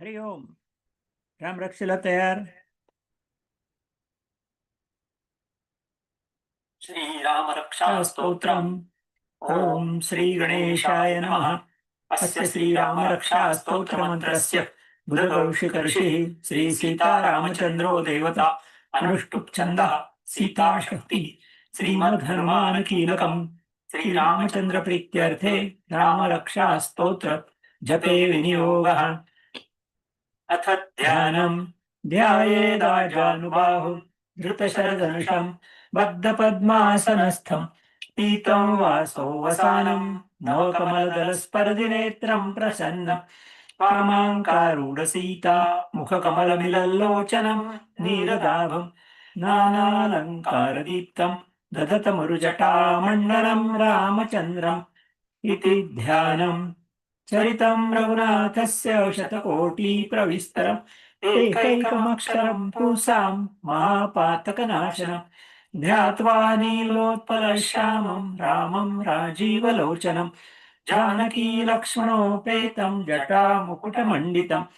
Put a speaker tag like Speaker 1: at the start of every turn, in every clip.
Speaker 1: हरि ओम. राम रक्षेला तयार.
Speaker 2: श्रीराम रक्षा स्तोत्रम्
Speaker 1: ॐ श्री गणेशाय नमः. अस्य श्रीराम रक्षा स्तोत्रमन्त्रस्य बुधकौशिकर्षिः श्री सीतारामचन्द्रो देवता अनुष्टुप् छन्दः सीताशक्तिः श्रीमद्हनुमान कीलकम् श्रीरामचन्द्र प्रीत्यर्थे रामरक्षा स्तोत्र जपे विनियोगः.
Speaker 2: अथ ध्यानम्।
Speaker 1: ध्यानम्। ध्यायेदाजानुबाहु धृतशरधनुषम् बद्धपद्मासनस्थम्। पीतं वासो वसानम् नवकमलदलस्पर्धिनेत्रम् प्रसन्न पामाङ्कारूढसीता मुखकमलमिलल्लोचनम्। नीरदाभम् नानालङ्कारदीप्तम्। ददतमरुजटामण्डलम् रामचन्द्रम्। इति ध्यानम्। चरितम् रघुनाथस्य शतकोटिप्रविस्तरम् एकैकमक्षरम् पुंसाम् महापातकनाशनम् ध्यात्वा नीलोत्पलश्यामम् रामम् राजीवलोचनम् जानकी लक्ष्मणोपेतम् जटामुकुटमण्डितम्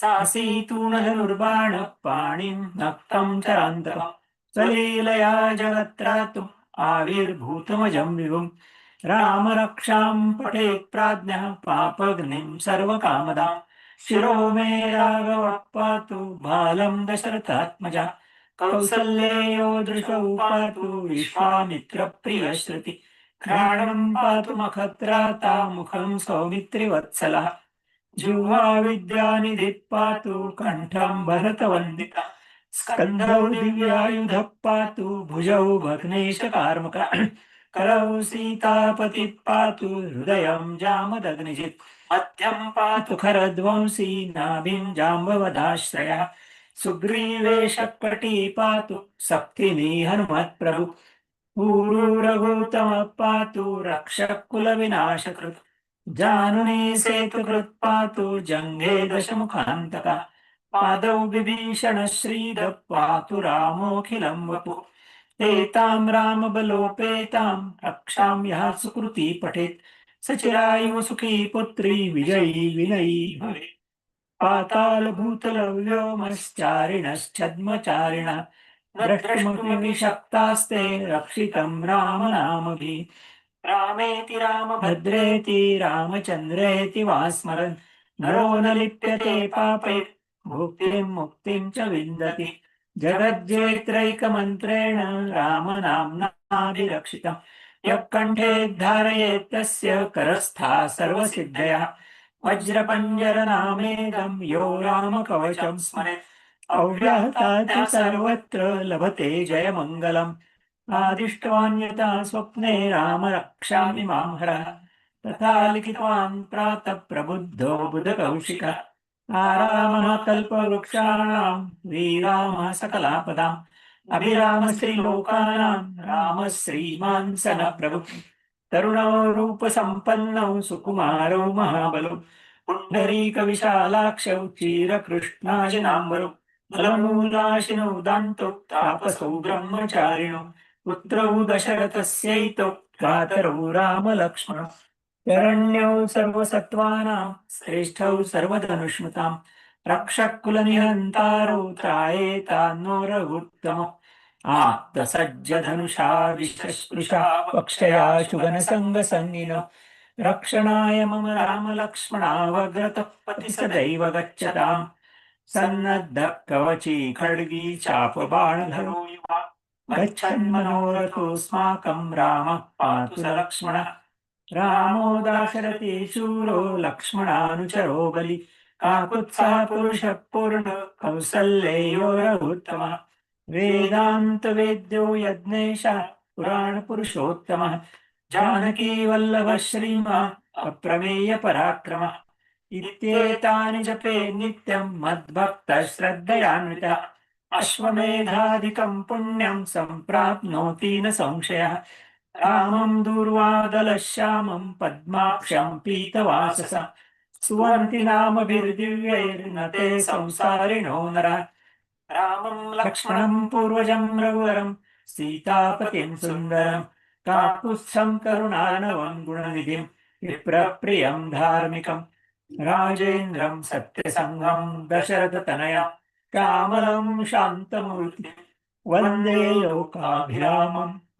Speaker 1: सासीतूणधनुर्बाणः पाणिम् नक्तम् चरान्तकम् सलीलया जगत्रातुम् आविर्भूतमजम् विभुम् रामरक्षां पठेत् प्राज्ञः पापग्निं सर्वकामदां। शिरो मे राघवः पातु बालम् दशरथात्मजा। कौसल्येयो दृशौ पातु विश्वामित्रप्रियश्रुति। घ्राणम् पातु मखत्राता मुखम् सौमित्रिवत्सलः। जिह्वा विद्यानिधिः पातु कण्ठम् भरतवन्दिता। स्कन्धौ दिव्यायुधः पातु भुजौ भग्नेशकार्मुक। करौ सीतापति पातु हृदयं जामदग्निजित्। मध्यं पातु खरध्वंसी नाभिं जाम्बवधाश्रयः। सुग्रीवेशकटी पातु सप्तिनी हनुमत्प्रभु ऊरू पातु रक्षकुलविनाशकृत्। जानुनी सेतुकृत् पातु जङ्घे दशमुखान्तकः। पादौ विभीषण श्रीदः पातु रामोऽखिलं वपु। एताम् रामबलोपेताम् रक्षां यः सुकृती पठेत्। सचिरायुः सुखी पुत्री विजयी विनयी भवेत्। पातालभूतलव्योमश्चारिणश्छद्मचारिण द्रष्टुमपि शक्तास्ते रक्षितम् रामनामभिः। रामेति रामभद्रेति रामचन्द्रेति वा स्मरन् नरो न लिप्यते पापे भुक्तिम् मुक्तिम् च विन्दति। जगज्जेत्रैकमन्त्रेण रामनाम्नाभिरक्षितम्। यः कण्ठे धारयेत् तस्य करस्था सर्वसिद्धयः। वज्रपञ्जरनामेदं यो रामकवचं स्मरेत् च सर्वत्र लभते जयमङ्गलम्। आदिष्टवान्यता स्वप्ने राम रक्षामि मां हरः। तथा लिखितवान् प्रातः प्रबुद्धो बुधकौशिकः। आरामः कल्पवृक्षाणाम् श्रीरामः सकलापदाम् अभिराम श्रीलोकानाम् रामः श्रीमान् स न प्रभु तरुणौ रूपसम्पन्नौ सुकुमारौ महाबलौ पुण्डरीकविशालाक्षौ क्षीरकृष्णाजनाम्बरौ बलमूलाशिनौ दान्तौ तापसौ ब्रह्मचारिणौ पुत्रौ दशरथस्यैतौ भ्रातरौ रामलक्ष्मणौ शरण्यौ सर्वसत्त्वानां श्रेष्ठौ सर्वधनुष्मताम् रक्षः कुलनिहन्तारौ त्रायेतान्नो रघुत्तमौ आप्तसज्जधनुषा विश्वस्पृशा वक्षया शुगनसङ्गसङ्गिनो रक्षणाय मम रामलक्ष्मणावग्रतः पति सदैव गच्छताम् सन्नद्धः कवची खड्गी चापबाणधरो युवा गच्छन्मनोरथोऽस्माकम् रामः पातु स लक्ष्मणः रामो दाशरथी शूरो लक्ष्मणानुचरो बलि। काकुत्सः पुरुषः पूर्ण कौसल्येयो रघुत्तमः वेदान्तवेद्यो यज्ञेशः पुराणपुरुषोत्तमः जानकी वल्लभः अप्रमेयपराक्रमः अप्रमेय इत्येतानि जपे नित्यं मद्भक्तः श्रद्धयान्वितः। अश्वमेधाधिकम् पुण्यं सम्प्राप्नोति न संशयः। रामं दूर्वादलश्यामं पद्माक्षं पीतवाससा सुवर्तिनामभिर्दिव्यैर्नते संसारिणो नरः। रामं लक्ष्मणं पूर्वजं रघुवरं सीतापतिं सुन्दरं। काकुत्स्थम् करुणानवं गुणनिधिं विप्रप्रियं धार्मिकं। राजेन्द्रं सत्यसङ्गं दशरथतनया कामलं शान्तमूर्ति। वन्दे लोकाभिरामम्।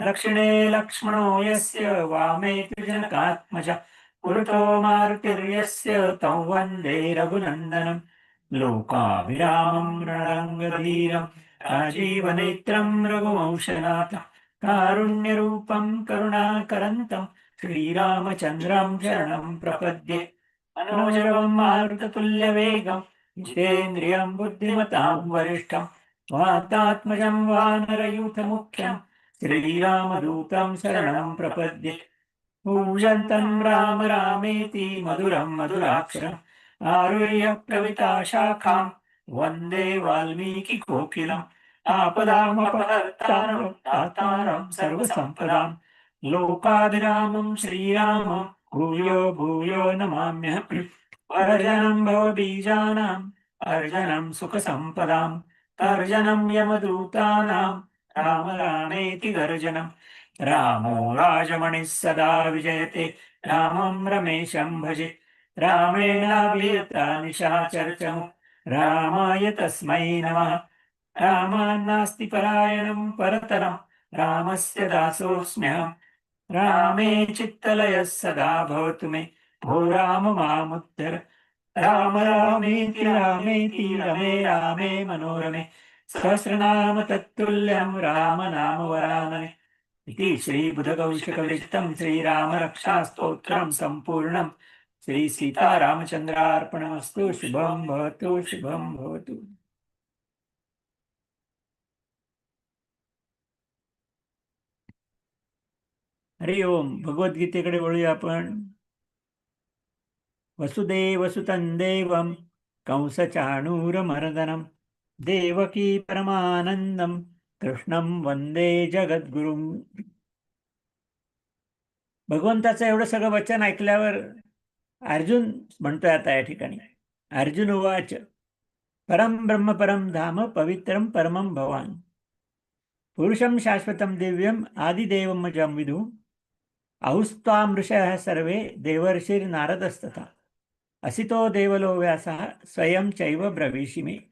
Speaker 1: दक्षिणे लक्ष्मणो यस्य वामे जनकात्मज पुरतो मारुतिर्यस्य तं वन्दे रघुनन्दनं लोकाभिरामम् रणरङ्गधीरम् राजीवनेत्रं रघुवंशनाथ कारुण्यरूपं करुणाकरन्तं श्रीरामचन्द्रं शरणं प्रपद्ये। मनोजरवं मारुततुल्यवेगं जितेन्द्रियम् बुद्धिमतां वरिष्ठं वातात्मजं वानरयूथमुख्यम्। श्रीरामदूतं शरणं प्रपद्ये। पूजन्तं राम रामेति मधुरं मधुराक्षरम्। आरुह्य प्रविता शाखां वन्दे वाल्मीकिकोकिलम्। आपदामपहर्तारं दातारं सर्वसम्पदां लोकादिरामं श्रीरामं भूयो भूयो नमाम्यहम्। अर्जनं भवबीजानाम् अर्जनं सुखसम्पदां तर्जनं यमदूतानां राम रामेति गर्जनं रामो राजमणिः सदा विजयते। रामं रमेशं भजे। रामेणाभियता निशाचर्चमु। रामाय तस्मै नमः। रामान्नास्ति परायणं परतरं रामस्य दासोऽस्म्यहम्। रामे चित्तलयः सदा भवतु मे। भो राम मामुत्तर। राम रामेति रामेति रमे रामे मनोरमे। सहस्रनाम तत्तुल्यं राम नाम वरानने इति श्रीबुधकौशिकविरचितं श्रीरामरक्षास्तोत्रं सम्पूर्णं श्री सीतारामचन्द्रार्पणमस्तु शुभं भवतु शुभं भवतु। हरि ओम भगवद्गीतेकडे वळूया आपण. वसुदेवसुतं देवं कंसचाणूरमर्दनं देवकी परमानन्दं कृष्णं वंदे जगद्गुरुं भगवंताचं एवढं सगळं वचन ऐकल्यावर अर्जुन म्हणतोय आता या ठिकाणी अर्जुन उवाच परम ब्रह्म परम धाम पवित्रम परमं भवान। पुरुषं शाश्वतं दिव्यम् आदिदेवमजं विदु। औस्त्वां ऋषयः सर्वे देवर्षिर्नारदस्तथा। असितो देवलो व्यासः स्वयं चैव ब्रवीषि मे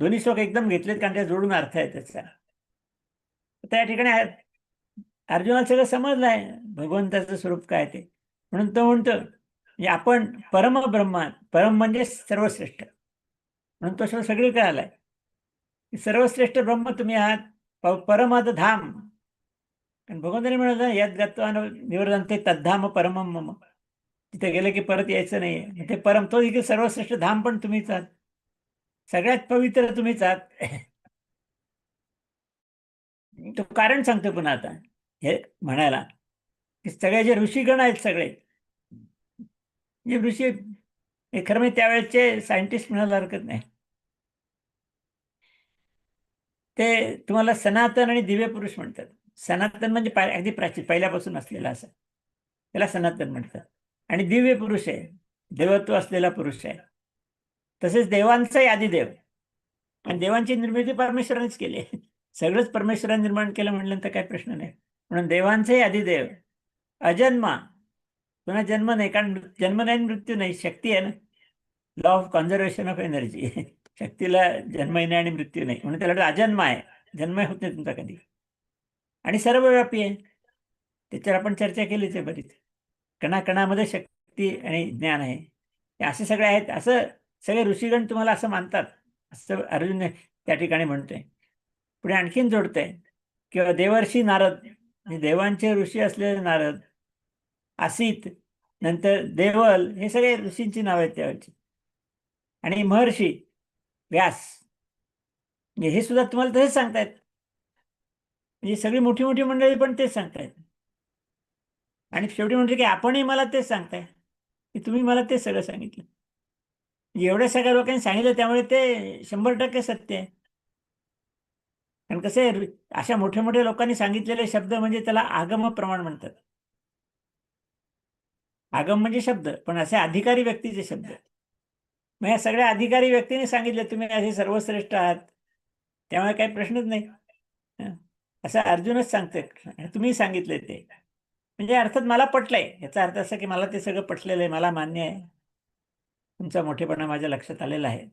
Speaker 1: दोन्ही श्लोक एकदम घेतलेत कारण त्या जोडून अर्थ आहे त्याचा. त्या ठिकाणी अर्जुनाला सगळं समजलं आहे भगवंताचं स्वरूप काय ते. म्हणून तो म्हणतो म्हणजे आपण परम ब्रह्मात परम म्हणजे सर्वश्रेष्ठ. म्हणून तो शब्द सगळी कळाला आहे सर्वश्रेष्ठ ब्रह्म तुम्ही आहात प- धाम. कारण भगवंताने म्हणत यात गत्वा ते तद्धाम परमम मम. तिथे गेलं की परत यायचं नाही ते परम तो देखील सर्वश्रेष्ठ धाम पण तुम्हीच आहात. सगळ्यात पवित्र तुम्हीच आहात तो कारण सांगतो पुन्हा आता. हे म्हणायला की सगळे जे ऋषीगण आहेत सगळे जे ऋषी हे खरं म्हणजे त्यावेळेचे सायंटिस्ट म्हणायला हरकत नाही. ते तुम्हाला सनातन आणि दिव्य पुरुष म्हणतात. सनातन म्हणजे अगदी प्राचीन पहिल्यापासून असलेला असं. त्याला सनातन म्हणतात. आणि दिव्य पुरुष आहे. देवत्व असलेला पुरुष आहे. तसेच देवांचाही आदिदेव आणि देवांची निर्मिती परमेश्वरानेच केली आहे. सगळंच परमेश्वराने निर्माण केलं म्हटल्यानंतर काय प्रश्न नाही. म्हणून देवांचाही आदिदेव अजन्मा. पुन्हा जन्म नाही कारण जन्म नाही मृत्यू नाही शक्ती आहे ना. Law of conservation of energy शक्तीला जन्म नाही आणि मृत्यू नाही. म्हणून त्याला वाटतं अजन्म आहे. जन्म होत नाही तुमचा कधी. आणि सर्वव्यापी आहे. त्याच्यावर आपण चर्चा केलीच आहे बरीच. कणाकणामध्ये शक्ती आणि ज्ञान आहे. हे असे सगळे आहेत. असं सगळे ऋषीगण तुम्हाला असं मानतात. असं अर्जुन त्या ठिकाणी म्हणतोय. पुढे आणखीन जोडतंय. किंवा देवर्षी नारद देवांचे ऋषी असलेले नारद आसित नंतर देवल हे सगळे ऋषींची नाव आहेत त्यावेळची आणि महर्षी व्यास. म्हणजे हे सुद्धा तुम्हाला तसेच सांगतायत. म्हणजे सगळी मोठी मोठी मंडळी पण तेच सांगतायत. आणि शेवटी म्हणजे की आपणही मला तेच सांगताय. की तुम्ही मला तेच सगळं सांगितलं. एवढ्या सगळ्या लोकांनी सांगितलं त्यामुळे ते शंभर टक्के सत्य आहे. कारण कसं आहे अशा मोठ्या मोठ्या लोकांनी सांगितलेले शब्द म्हणजे त्याला आगम प्रमाण म्हणतात. आगम म्हणजे शब्द पण असे अधिकारी व्यक्तीचे शब्द मग या सगळ्या अधिकारी व्यक्तीने सांगितले तुम्ही असे सर्वश्रेष्ठ आहात. त्यामुळे काही प्रश्नच नाही. असं अर्जुनच सांगतोय. तुम्ही सांगितले ते. म्हणजे अर्थात मला पटलंय. याचा अर्थ असा की मला ते सगळं पटलेलं आहे मला मान्य आहे. तुमचा मोठेपणा माझ्या लक्षात आलेला आहे.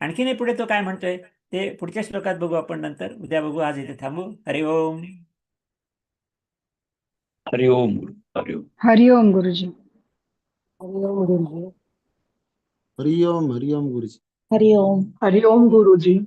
Speaker 1: आणखीनही पुढे तो काय म्हणतोय ते पुढच्या श्लोकात बघू आपण नंतर. उद्या बघू आज इथे थांबू. हरि ओम.
Speaker 3: हरि ओम हरि ओम.
Speaker 4: हरि ओम गुरुजी.
Speaker 5: हरिओम गुरुजी.
Speaker 6: हरि ओम हरि ओम गुरुजी.
Speaker 5: हरिओम
Speaker 4: हरि ओम गुरुजी.